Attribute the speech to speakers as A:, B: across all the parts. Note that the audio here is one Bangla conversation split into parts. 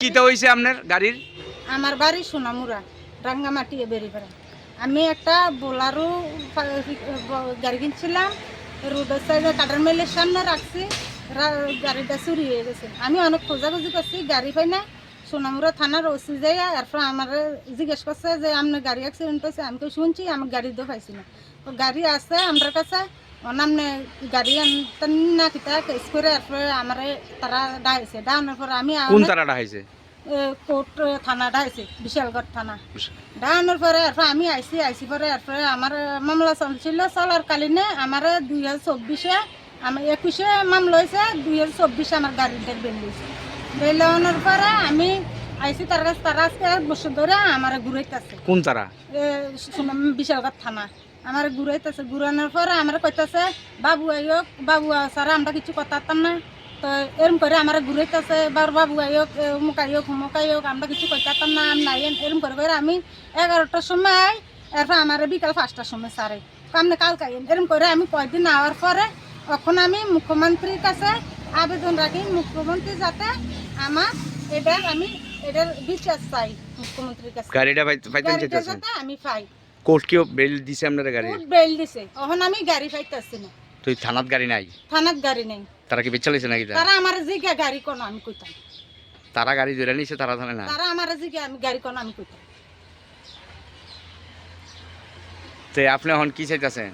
A: কিটা হয়েছে আপনার গাড়ির?
B: আমার বাড়ি সোনামুরা রাঙ্গামাটি বেরিপাড়া আমি একটা বোলারো গাড়ি কিনছিলাম, রোডের সাইডে কাটার মেলের সামনে রাখছি গাড়িটা চুরি হয়ে গেছে। আমি অনেক খোঁজাখুঁজি করছি, গাড়ি পাই না। সোনামুরা থানার ওসি যাই এরপর আমার জিজ্ঞেস করছে যে, আপনার গাড়ি অ্যাক্সিডেন্ট হয়েছে? আমি তো শুনছি, আমার গাড়ি তো পাইছি না। গাড়ি আছে আমার কাছে? অনামনে গাড়ি আনতেন না কিতা কেস করে এরপরে আমার তারা ডাইছে ডাউনের পর আমি
A: কোন হয়েছে
B: এ, কোর্ট থানাটা আছে বিশালগড় থানা ডাউনের পরে এরপর আমি আইসি আইসি পরে এরপরে আমার মামলা চলছিল চলার কালীনে আমার দুই হাজার চব্বিশে আমার একুশে মামলা হয়েছে দুই হাজার চব্বিশে আমার গাড়িটা বেল হয়েছে বেল হওয়ার পরে আমি আইসি তার কাছে তারা আজকে এক বছর ধরে আমার ঘুরাইতেছে
A: কোন তারা
B: বিশালগড় থানা আমার ঘুরাইতেছে ঘুরানোর পরে আমার কইতাছে বাবু আইক বাবু স্যার আমরা কিছু কথাতাম না। তো এরম করে আমার ঘুরাইতেছে বার বাবু আইক মুখ আইক মুখ আইক আমরা কিছু কইতাম না আমি নাই। এরম করে করে আমি এগারোটার সময় এরপর আমার বিকাল পাঁচটার সময় সারে আপনি কালকে এরম করে আমি কয়েকদিন আওয়ার পরে তখন আমি মুখ্যমন্ত্রীর কাছে আবেদন রাখি মুখ্যমন্ত্রী যাতে আমার এটার আমি এটার বিশ্বাস চাই মুখ্যমন্ত্রীর কাছে।
A: গাড়িটা
B: যাতে আমি পাই।
A: কোর্ট কেউ বেল দিছে আপনার গাড়ি?
B: কোর্ট বেল দিছে। এখন আমি গাড়ি পাইতেছি না।
A: তুই থানাত গাড়ি নাই?
B: থানাত গাড়ি নেই।
A: তারা কি বেচালিছে নাকি
B: তারা? আমার জিগা গাড়ি কোন আমি কইতাম।
A: তারা গাড়ি ধরে নিছে তারা থানে না?
B: তারা আমার জিগা আমি গাড়ি কোন আমি কইতাম।
A: তো আপনি এখন কি চাইতেছেন?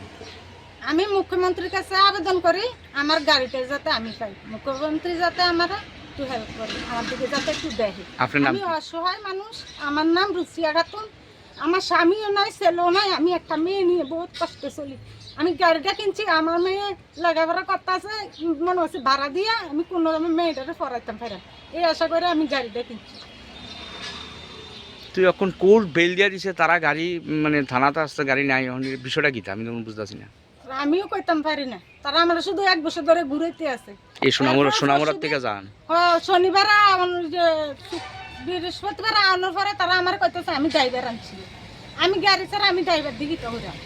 B: আমি মুখ্যমন্ত্রীর কাছে আবেদন করি আমার গাড়িটা যাতে আমি পাই। মুখ্যমন্ত্রী যাতে আমার একটু হেল্প করে আমার দিকে যাতে একটু দেখে।
A: আপনার নাম
B: আমি অসহায় মানুষ আমার নাম রুচিয়া খাতুন। আমার স্বামীও নাই ছেলেও নাই আমি একটা মেয়ে নিয়ে বহুত কষ্টে চলি। আমি গাড়িটা কিনছি আমার মেয়ে লাগাবার কথা আছে মনে হচ্ছে ভাড়া দিয়ে আমি কোনো রকম মেয়েটাকে পড়াইতাম ফেরাম। এই আশা করে আমি গাড়িটা কিনছি।
A: তুই এখন কোর্ট বেল দিয়ে দিছে তারা গাড়ি মানে থানাতে আসতে গাড়ি নাই এখন বিষয়টা কি আমি তখন বুঝতেছি না।
B: আমিও কইতাম পারি না। তারা আমার শুধু এক বছর ধরে ঘুরাইতে আছে।
A: এই সোনামুরা সোনামুরার থেকে যান।
B: ও, শনিবার বৃহস্পতিবার আনার পরে তারা আমার কইতেছে, আমি ড্রাইভার আনছি। আমি গাড়ি ছাড়া আমি ড্রাইভার দিকে তো হইলাম